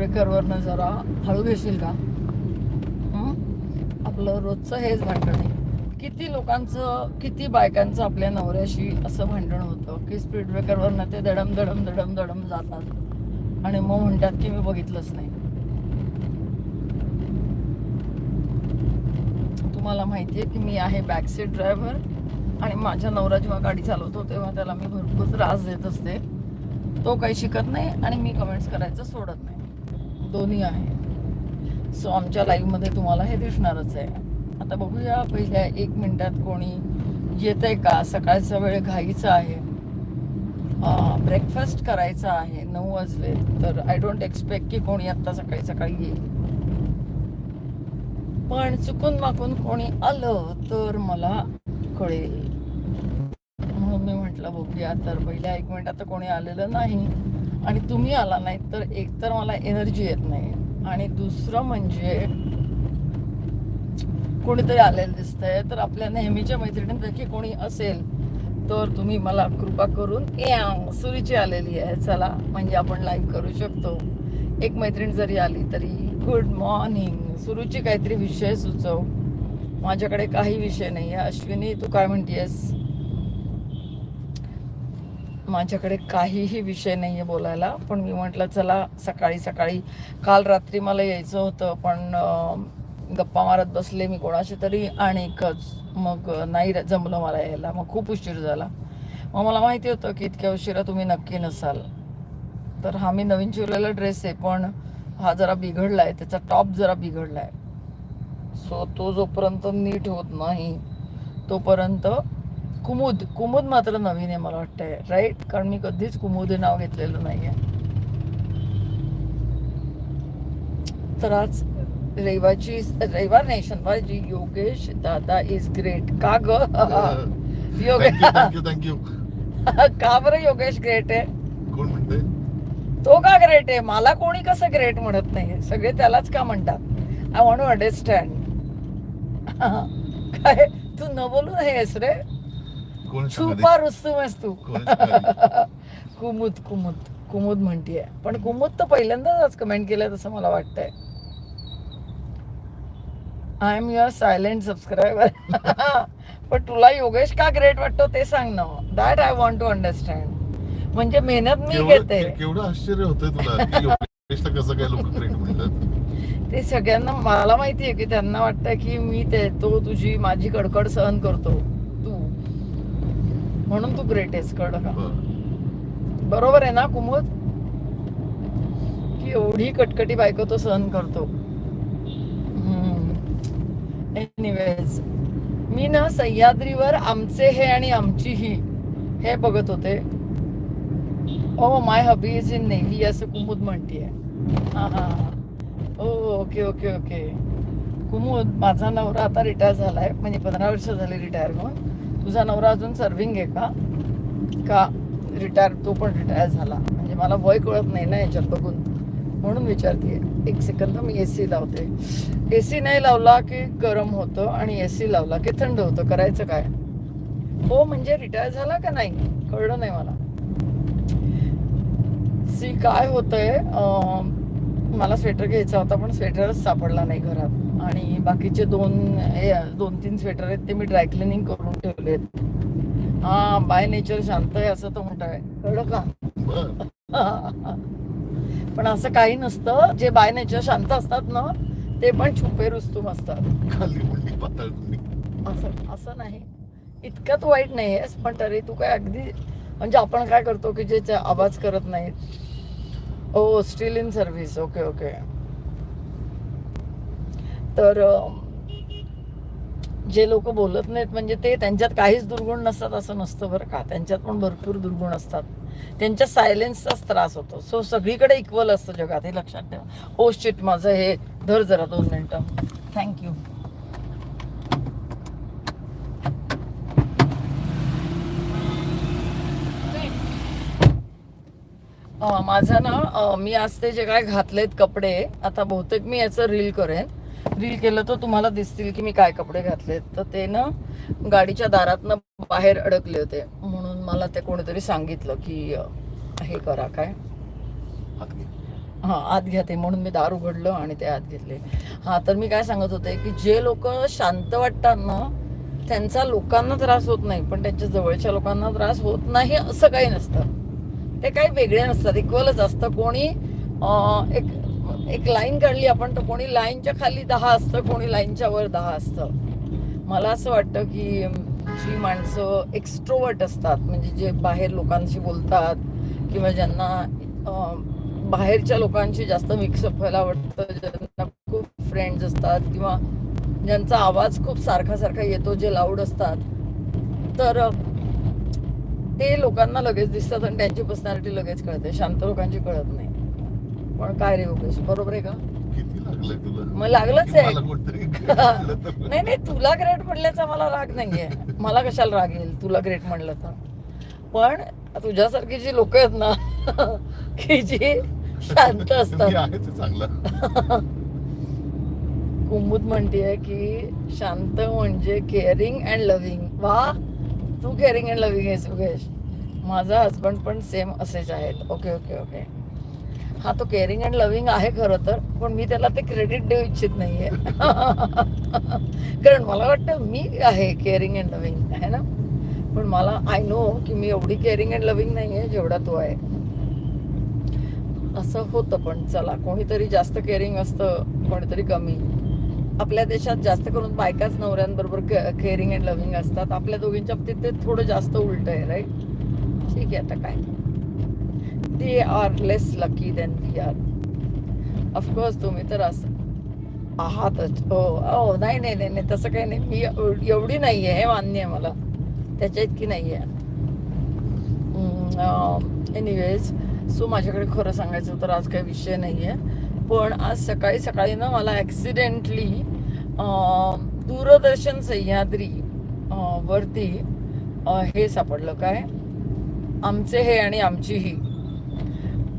ब्रेकरवरनं जरा हळू घेशील का? आपलं रोजचं हेच भांडण आहे. किती लोकांचं किती बायकांचं आपल्या नवऱ्याशी असं भांडण होतं की स्पीड ब्रेकरवरनं ते दडम दडम दडम दडम जातात. आणि मग म्हणतात की मी बघितलंच नाही. तुम्हाला माहिती आहे की मी आहे बॅक सीट ड्रायव्हर आणि माझ्या नवरा जेव्हा गाडी चालवतो तेव्हा त्याला मी भरपूर त्रास देत असते. तो काही शिकत नाही आणि मी कमेंट्स करायचं सोडत नाही. दोन्ही आहे सो आमच्या लाईव्हमध्ये तुम्हाला हे दिसणारच आहे. आता बघूया पहिल्या एक मिनिटात कोणी येत आहे का? सकाळचा वेळ घाईचा आहे. ब्रेकफास्ट करायचा आहे. नऊ वाजले तर आय डोंट एक्सपेक्ट की कोणी आत्ता सकाळी सकाळी येईल. पण चुकून माकून कोणी आलं तर मला कळेल. म्हणून मी म्हटलं बघूया. तर पहिल्या एक मिनिटात कोणी आलेलं नाही. आणि तुम्ही आला नाही तर एकतर मला एनर्जी येत नाही. आणि दुसरं म्हणजे कोणीतरी आलेलं दिसतंय तर आपल्या नेहमीच्या मैत्रिणींपैकी कोणी असेल तर तुम्ही मला कृपा करून या सुरीची आलेली आहे चला म्हणजे आपण लाईव्ह करू शकतो. एक मैत्रीण जरी आली तरी गुड मॉर्निंग सुरूची काहीतरी विषय सुचव. माझ्याकडे काही विषय नाही आहे अश्विनी तू काय म्हणतेस? माझ्याकडे काहीही विषय नाही आहे बोलायला. पण मी म्हटलं चला सकाळी सकाळी. काल रात्री मला यायचं होतं पण गप्पा मारत बसले मी कोणाशी तरी आणि एकच. मग नाही जमलं मला यायला. मग खूप उशीर झाला. मग मला माहिती होतं की इतक्या उशिरा तुम्ही नक्की नसाल. तर हा मी नवीन शिवलेला ड्रेस आहे पण हा जरा बिघडला आहे त्याचा टॉप जरा बिघडला आहे सो तो जोपर्यंत नीट होत नाही तोपर्यंत कुमुद कुमुद मात्र नवीन आहे मला वाटतंय राईट कारण मी कधीच कुमुद हे नाव घेतलेलं नाही आहे तर आज रविवारची रविवार नाही शनिवारची योगेश दादा इज ग्रेट का ग? योगेश थँक्यू थँक्यू का बरं योगेश ग्रेट आहे? कोण म्हणते तो का ग्रेट आहे? मला कोणी कसं ग्रेट म्हणत नाही सगळे त्यालाच का म्हणतात? आय वॉन्ट टू अंडरस्टँड काय? तू न बोलून हेस रे. छुपा रुस्तुम आहेस तू? कुमुद कुमुद कुमुद म्हणतीये. पण कुमुद तर पहिल्यांदाच कमेंट केलंय तसं मला वाटतंय. I am your silent subscriber पण तुला योगेश का ग्रेट वाटतो ते सांग ना. That I want to understand म्हणजे मेहनत मी घेते. केवढं आश्चर्य होतंय तुला की योगेशला कसं काय लोक ग्रेट म्हणतात? ते सगळ्यांना मला माहिती आहे की त्यांना वाटतं की मी ते तो तुझी माझी कडकड सहन करतो. म्हणून तू ग्रेट आहेस कळ. बरोबर आहे ना कुमुद? की एवढी कटकटी बायको तो सहन करतो. एनिवेज मी ना सह्याद्रीवर आमचे हे आणि आमची ही हे बघत होते. ओ my hubby is in navy असं कुमुद म्हणतीये. हा हा oh okay okay okay Kumud माझा नवरा आता रिटायर झालाय. म्हणजे पंधरा वर्ष झाले रिटायर होऊन. तुझा नवरा अजून सर्विंग आहे का? का रिटायर तो पण रिटायर झाला. म्हणजे मला वय कळत नाही ना याच्यात बघून. म्हणून विचारते एक सेकंद मी ए सी लावते. ए सी नाही लावला की गरम होतं आणि ए सी लावला की थंड होतं. करायचं काय? हो म्हणजे रिटायर झाला का नाही? कळलं नाही मला. सी काय होतंय मला स्वेटर घ्यायचा होता पण स्वेटरच सापडला नाही घरात. आणि बाकीचे दोन दोन तीन स्वेटर आहेत ते मी ड्रायक्लिनिंग करून ठेवलेत हा बाय नेचर शांत आहे असं तर म्हणतोय. कळलं का. पण असं काही नसतं. जे बाय नेचर शांत असतात ना ते पण छुपे रुस्तुम असतात. असं असं नाही. इतकं तू वाईट नाही आहेस पण तरी तू काय अगदी म्हणजे आपण काय करतो की जे आवाज करत नाहीत. ओ still in service okay okay तर जे लोक बोलत नाहीत म्हणजे ते त्यांच्यात काहीच दुर्गुण नसतात असं नसतं बरं का. त्यांच्यात पण भरपूर दुर्गुण असतात. त्यांच्या सायलेन्सचाच त्रास होतो. सो सगळीकडे इक्वल असतं जगात हे लक्षात ठेवा. Oh, ओ शिट माझं हे धर जरा दोन मिनटं. थँक्यू माझं ना मी आज ते जे काय घातलेत कपडे आता बहुतेक मी याचं रील करेन. रील केलं तर तुम्हाला दिसतील की मी काय कपडे घातलेत तर ते ना गाडीच्या दारातनं बाहेर अडकले होते. म्हणून मला ते कोणीतरी सांगितलं की हे करा काय? हा आत घ्या ते. म्हणून मी दार उघडलं आणि ते आत घेतले. हा तर मी काय सांगत होते की जे लोक शांत वाटतात ना त्यांचा लोकांना त्रास होत नाही. पण त्यांच्या जवळच्या लोकांना त्रास होत नाही असं काही नसतं. ते काही वेगळे नसतात. इक्वलच असतं. कोणी एक एक लाईन काढली आपण तर कोणी लाईनच्या खाली दहा असतं कोणी लाईनच्या वर दहा असतं. मला असं वाटतं की जी माणसं एक्स्ट्रोवर्ट असतात म्हणजे जे बाहेर लोकांशी बोलतात किंवा ज्यांना बाहेरच्या लोकांशी जास्त मिक्सअप व्हायला आवडतं ज्यांना खूप फ्रेंड्स असतात किंवा ज्यांचा आवाज खूप सारखा सारखा येतो जे लाऊड असतात तर ते लोकांना लगेच दिसतात आणि त्यांची पर्सनॅलिटी लगेच कळते शांत लोकांची कळत नाही. पण काय रे योगेश बरोबर आहे का? किती लागलंय तुला? मग लागलंच आहे. मला कोणतरी कळलं तर. नाही नाही तुला ग्रेट म्हटल्याचा मला राग नाहीये. मला कशाला राग येईल? तुला ग्रेट म्हणलं तर. पण तुझ्यासारखी जी लोक आहेत ना की जी शांत मी असतात. आहे चांगला. कुमुद म्हणतेय की शांत म्हणजे केअरिंग अँड लव्हिंग वा तू केअरिंग अँड लव्हिंग आहेस योगेश. माझा हस्बंड पण सेम असेच आहेत. ओके ओके ओके हा तो केअरिंग अँड लव्हिंग आहे खरं तर पण मी त्याला ते क्रेडिट देऊ इच्छित नाहीये. कारण मला वाटतं मी आहे केअरिंग अँड लव्हिंग आहे ना? पण मला आय नो की मी एवढी केअरिंग अँड लव्हिंग नाही आहे जेवढा तो आहे. असं होतं पण चला कोणीतरी जास्त केअरिंग असतं कोणीतरी कमी. आपल्या देशात जास्त करून बायकाच नवऱ्यांबरोबर केअरिंग अँड लव्हिंग असतात. आपल्या दोघींच्या बाबतीत ते थोडं जास्त उलट आहे राईट ठीक आहे आता काय? They are less lucky than we are of course तुम्ही तर असं आहातच. हो हो नाही नाही नाही नाही तसं काही नाही. मी एव- एवढी नाही आहे हे मान्य आहे मला. त्याच्या इतकी नाही आहे. एनिवेज सो माझ्याकडे खरं सांगायचं तर आज काही विषय नाही आहे. पण आज सकाळी सकाळी ना मला ॲक्सिडेंटली दूरदर्शन सह्याद्री वरती हे सापडलं. काय? आमचे हे आणि आमची ही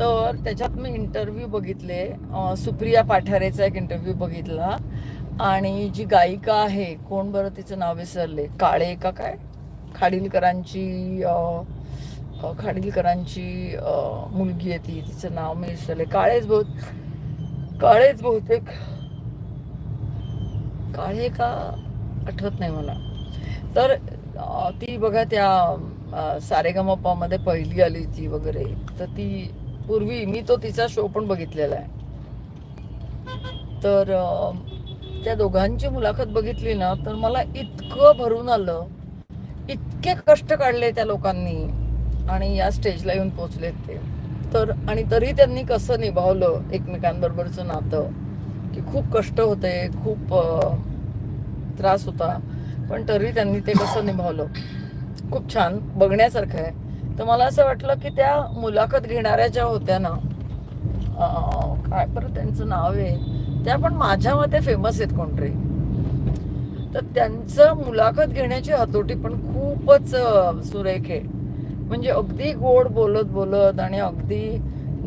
तर त्याच्यात मी इंटरव्ह्यू बघितले. सुप्रिया पाठारेचा एक इंटरव्ह्यू बघितला. आणि जी गायिका आहे कोण बरं तिचं नाव विसरले. काळे का काय? खाडीलकरांची खाडीलकरांची मुलगी आहे ती. तिचं नाव मी विसरले. काळेच बहुत काळेच बहुतेक. काळे का? आठवत नाही मला. तर ती बघा त्या सारेगमपामध्ये पहिली आली ती वगैरे. तर ती पूर्वी मी तो तिचा शो पण बघितलेला आहे. तर त्या दोघांची मुलाखत बघितली ना तर मला इतकं भरून आलं. इतके कष्ट काढले त्या लोकांनी आणि या स्टेजला येऊन पोचलेत ते. तर आणि तरी त्यांनी कसं निभावलं एकमेकांबरोबरचं नातं? की खूप कष्ट होते खूप त्रास होता. पण तरी त्यांनी ते कसं निभावलं? खूप छान. बघण्यासारखं आहे. तर मला असं वाटलं की त्या मुलाखत घेणाऱ्या ज्या होत्या ना काय बरं त्यांचं नाव आहे त्या पण माझ्या मते फेमस आहेत कोणतरी. तर त्यांचं मुलाखत घेण्याची हतोटी पण खूपच सुरेख आहे. म्हणजे अगदी गोड बोलत बोलत आणि अगदी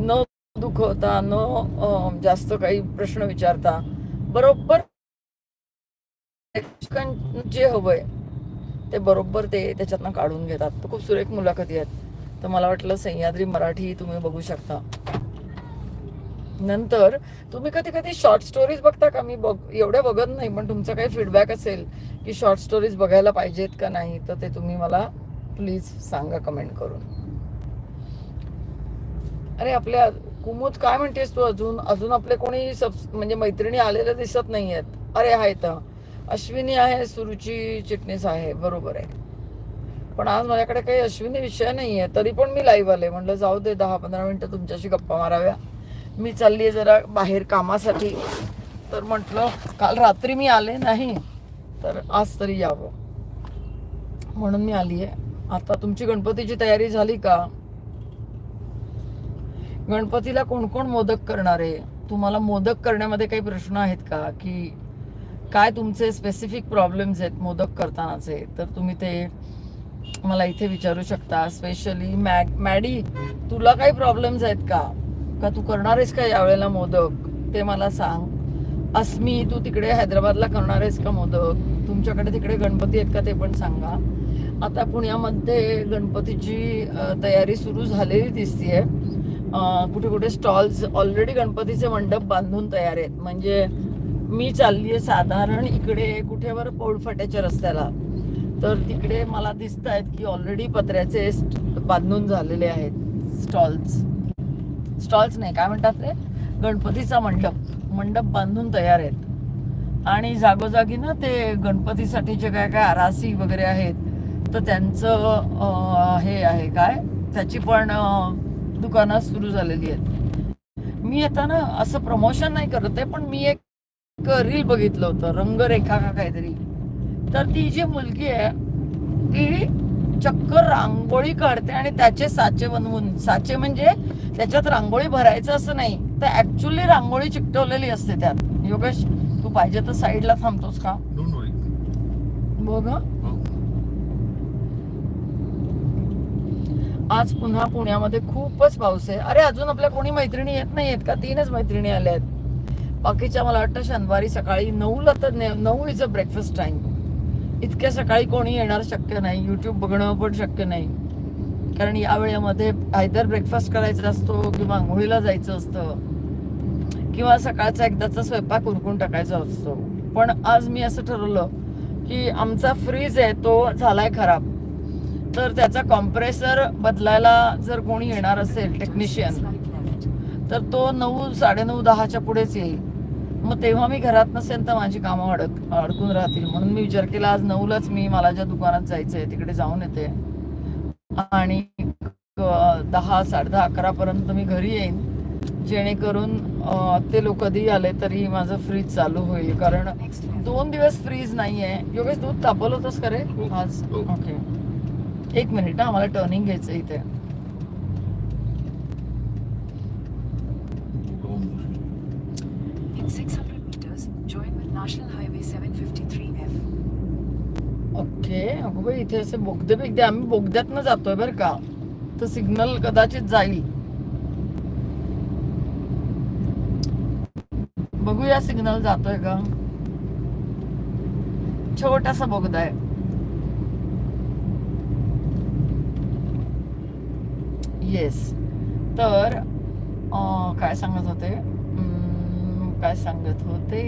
न दुखवता न जास्त काही प्रश्न विचारता बरोबर. जे हवंय. ते बरोबर ते त्याच्यातनं काढून घेतात. तर खूप सुरेख मुलाखती आहेत. तर मला वाटलं सह्याद्री मराठी तुम्ही बघू शकता. नंतर तुम्ही कधी कधी शॉर्ट स्टोरीज बघता का? मी बघ एवढ्या बघत नाही पण तुमचा काही फीडबॅक असेल की शॉर्ट स्टोरीज बघायला पाहिजेत का नाही तर ते तुम्ही मला प्लीज सांगा कमेंट करून. अरे आपल्या कुमुद काय म्हणतेस तू अजून? अजून आपले कोणी सब म्हणजे मैत्रिणी आलेल्या दिसत नाही आहेत अरे आहेत अश्विनी आहे सुरुची चिटणीस आहे बरोबर आहे. पण आज माझ्याकडे काही अश्विनी विषय नाही आहे तरी पण मी लाईव्ह आले. म्हटलं जाऊ दे दहा पंधरा मिनटं तुमच्याशी गप्पा माराव्या. मी चालली आहे जरा बाहेर कामासाठी. तर म्हटलं काल रात्री मी आले नाही तर आज तरी यावं. म्हणून मी आली आहे आता तुमची गणपतीची तयारी झाली का? गणपतीला कोण कोण मोदक करणार? आहे तुम्हाला मोदक करण्यामध्ये काही प्रश्न आहेत का? की काय तुमचे स्पेसिफिक प्रॉब्लेम्स आहेत मोदक करतानाचे? तर तुम्ही ते मला इथे विचारू शकता. स्पेशली मॅग मॅडी तुला काही प्रॉब्लेम्स आहेत का? का तू करणार आहेस का यावेळेला मोदक? ते मला सांग. अस्मी तू तिकडे हैदराबादला करणार आहेस का मोदक? तुमच्याकडे तिकडे गणपती आहेत का ते पण सांगा. आता पुण्यामध्ये गणपतीची तयारी सुरू झालेली दिसतीये. कुठे कुठे स्टॉल्स ऑलरेडी गणपतीचे मंडप बांधून तयार आहेत. म्हणजे मी चालली आहे साधारण इकडे कुठेवर पोळफाट्याच्या रस्त्याला. तर तिकडे मला दिसत आहेत की ऑलरेडी पत्र्याचे स्ट- बांधून झालेले आहेत स्टॉल्स. स्टॉल्स नाही काय म्हणतात ते? गणपतीचा मंडप. मंडप बांधून तयार आहेत. आणि जागोजागी ना ते गणपतीसाठी जे काय काय आरासी वगैरे आहेत तर त्यांचं हे आहे काय? त्याची पण दुकानं सुरू झालेली आहेत. मी आता ना असं प्रमोशन नाही करत आहे पण मी एक रील बघितलं होतं रंगरेखा का काहीतरी. तर ती जी मुलगी आहे ती चक्क रांगोळी काढते आणि त्याचे साचे बनवून साचे म्हणजे त्याच्यात रांगोळी भरायचं असं नाही तर ऍक्च्युली रांगोळी चिकटवलेली असते त्यात. योगेश तू पाहिजे तर साईडला थांबतोस का? बघ हं. आज पुन्हा पुण्यामध्ये खूपच पाऊस आहे. अरे अजून आपल्या कोणी मैत्रिणी येत नाही आहेत का? तीनच मैत्रिणी आल्या आहेत. बाकीच्या मला वाटतं शनिवारी सकाळी नऊला तर ने- नऊ इज अ ब्रेकफास्ट टाईम इतक्या सकाळी कोणी येणार शक्य नाही. युट्यूब बघणं पण शक्य नाही. कारण या वेळेमध्ये आयदर ब्रेकफास्ट करायचा असतो किंवा आंघोळीला जायचं असतं किंवा सकाळचा एकदाचा स्वयंपाक उरकून टाकायचा असतो. पण आज मी असं ठरवलं की आमचा फ्रीज आहे तो झालाय खराब. तर त्याचा कॉम्प्रेसर बदलायला जर कोणी येणार असेल टेक्निशियन तर तो नऊ साडेनऊ दहाच्या पुढेच येईल. मग तेव्हा मी घरात नसेल तर माझी कामं अडक अडकून राहतील. म्हणून मी विचार केला आज नऊलाच मी मला ज्या दुकानात जायचंय तिकडे जाऊन येते. आणि दहा साडे दहा अकरा पर्यंत मी घरी येईन. जेणेकरून ते लोक कधी आले तरी माझं फ्रीज चालू होईल. कारण दोन दिवस फ्रीज नाहीये. योगेश दूध तापवलं होतंस का रे? हो. आज? हो. ओके. एक मिनिट हा मला टर्निंग घ्यायचं इथे. 600 meters, join with National Highway 753F. Okay अगो बाई इथे असे बोगदे बिगदे आम्ही बोगद्यातनं जातोय बरं का. तर सिग्नल कदाचित जाईल. बघूया सिग्नल जातोय का. छोटासा बोगदा आहे. येस तर काय सांगत होते? काय सांगत होते?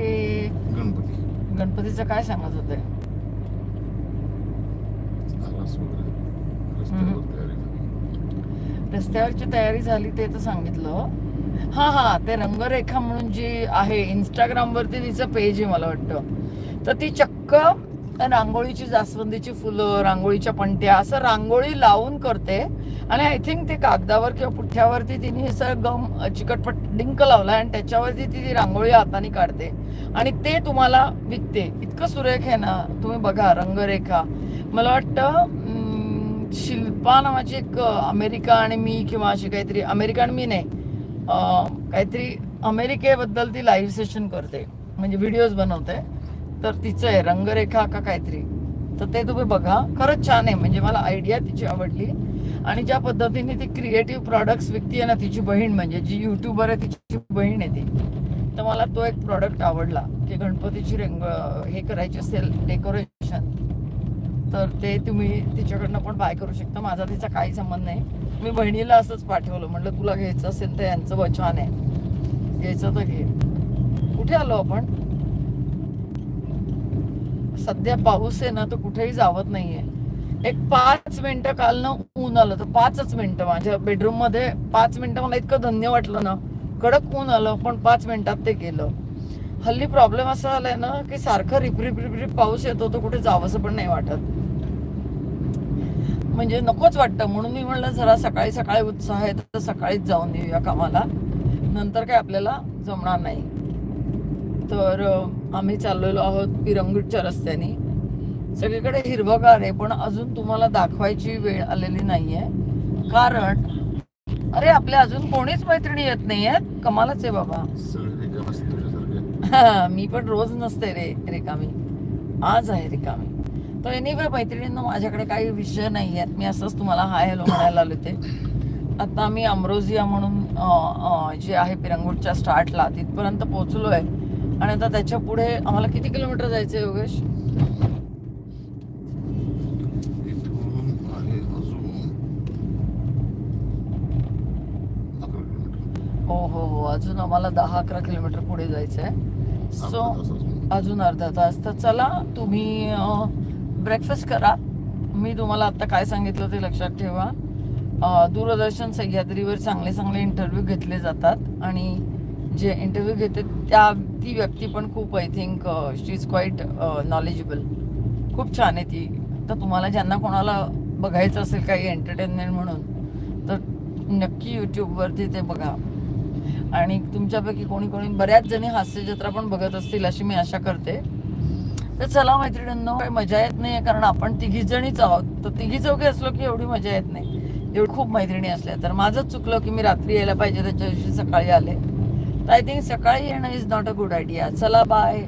गणपती. गणपतीचं काय सांगत होते? रस्त्यावरची तयारी झाली ते तर सांगितलं. हा हा ते रंगरेखा म्हणून जी आहे इंस्टाग्राम वरती तिचं पेज आहे मला वाटतं. तर ती चक्क रांगोळीची जास्वंदीची फुलं रांगोळीच्या पंट्या असं रांगोळी लावून करते. आणि आय थिंक ते कागदावर किंवा पुठ्यावरती तिने असं गम चिकटपट डिंक लावला आणि त्याच्यावरती ती ती रांगोळी हाताने काढते. आणि ते तुम्हाला विकते. इतकं सुरेख आहे ना तुम्ही बघा रंगरेखा. मला वाटतं शिल्पा नावाची एक अमेरिका आणि मी किंवा अशी काहीतरी अमेरिका आणि मी नाही काहीतरी अमेरिकेबद्दल ती लाईव्ह सेशन करते. म्हणजे व्हिडिओज बनवते. तर तिचं आहे रंगरेखा का काहीतरी. तर ते तुम्ही बघा. खरंच छान आहे. म्हणजे मला आयडिया तिची आवडली. आणि ज्या पद्धतीने ती क्रिएटिव्ह प्रॉडक्ट्स विकतीये ना तिची बहीण म्हणजे जी युट्यूबर आहे तिची बहीण आहे ती. तर मला तो एक प्रॉडक्ट आवडला की गणपतीची रंग हे करायची असेल डेकोरेशन तर ते तुम्ही तिच्याकडनं पण बाय करू शकता. माझा तिचा काही संबंध नाही. मी बहिणीला असंच पाठवलं. म्हटलं तुला घ्यायचं असेल तर यांचं वचन आहे. घ्यायचं तर घे. कुठे आलो आपण? सध्या पाऊस आहे ना तर कुठेही जावत नाहीये. एक पाच मिनिटं काल ना ऊन आलं तर पाचच मिनिटं माझ्या बेडरूममध्ये पाच मिनिटं मला इतकं धन्य वाटलं ना कडक ऊन आलं पण पाच मिनिटात ते केलं. हल्ली प्रॉब्लेम असा आलाय ना की सारखं रिप रिप रिप रिप पाऊस येतो तर कुठे जावंसं पण नाही वाटत. म्हणजे नकोच वाटतं. म्हणून मी म्हणलं जरा सकाळी सकाळी उत्साह आहे तर सकाळीच जाऊन येऊया कामाला. नंतर काय आपल्याला जमणार नाही. तर आम्ही चाललेलो आहोत पिरंगुटच्या रस्त्याने. सगळीकडे हिरवगार आहे पण अजून तुम्हाला दाखवायची वेळ आलेली नाहीये. कारण अरे आपल्या अजून कोणीच मैत्रिणी येत नाहीयेत? कमालच आहे बाबा. मी पण रोज नसते रे रिकामी. आज आहे रिकामी. तर एनिवे मैत्रिणींना माझ्याकडे काही विषय नाही आहेत मी असंच तुम्हाला हाय हॅलो म्हणायला आले ते आता आम्ही अमरोजिया म्हणून जे आहे पिरंगुटच्या स्टार्टला तिथपर्यंत पोहोचलो आहे आणि आता त्याच्या पुढे आम्हाला किती किलोमीटर जायचं योगेश? हो हो हो अजून आम्हाला दहा अकरा किलोमीटर पुढे जायचं आहे सो अजून. अर्धा तास. तर चला तुम्ही ब्रेकफास्ट करा. मी तुम्हाला आता काय सांगितलं ते लक्षात ठेवा. दूरदर्शन सह्याद्रीवर चांगले चांगले इंटरव्ह्यू घेतले जातात. आणि जे इंटरव्ह्यू घेते त्या ती व्यक्ती पण खूप I think she is quite knowledgeable खूप छान आहे ती. तर तुम्हाला ज्यांना कोणाला बघायचं असेल काही एंटरटेनमेंट म्हणून तर नक्की यूट्यूबवरती ते बघा. आणि तुमच्यापैकी कोणी कोणी बऱ्याच जणी हास्यजत्रा पण बघत असतील अशी मी आशा करते. तर चला मैत्रिणींनो काही मजा येत नाही आहे कारण आपण तिघी जणीच आहोत. तर तिघी चौघी असलो की एवढी मजा येत नाही. एवढी खूप मैत्रिणी असल्या तर. माझंच चुकलं की मी रात्री यायला पाहिजे त्याच्या दिवशी सकाळी आले. आय थिंक सकाळी येणं is not a good idea चला बाय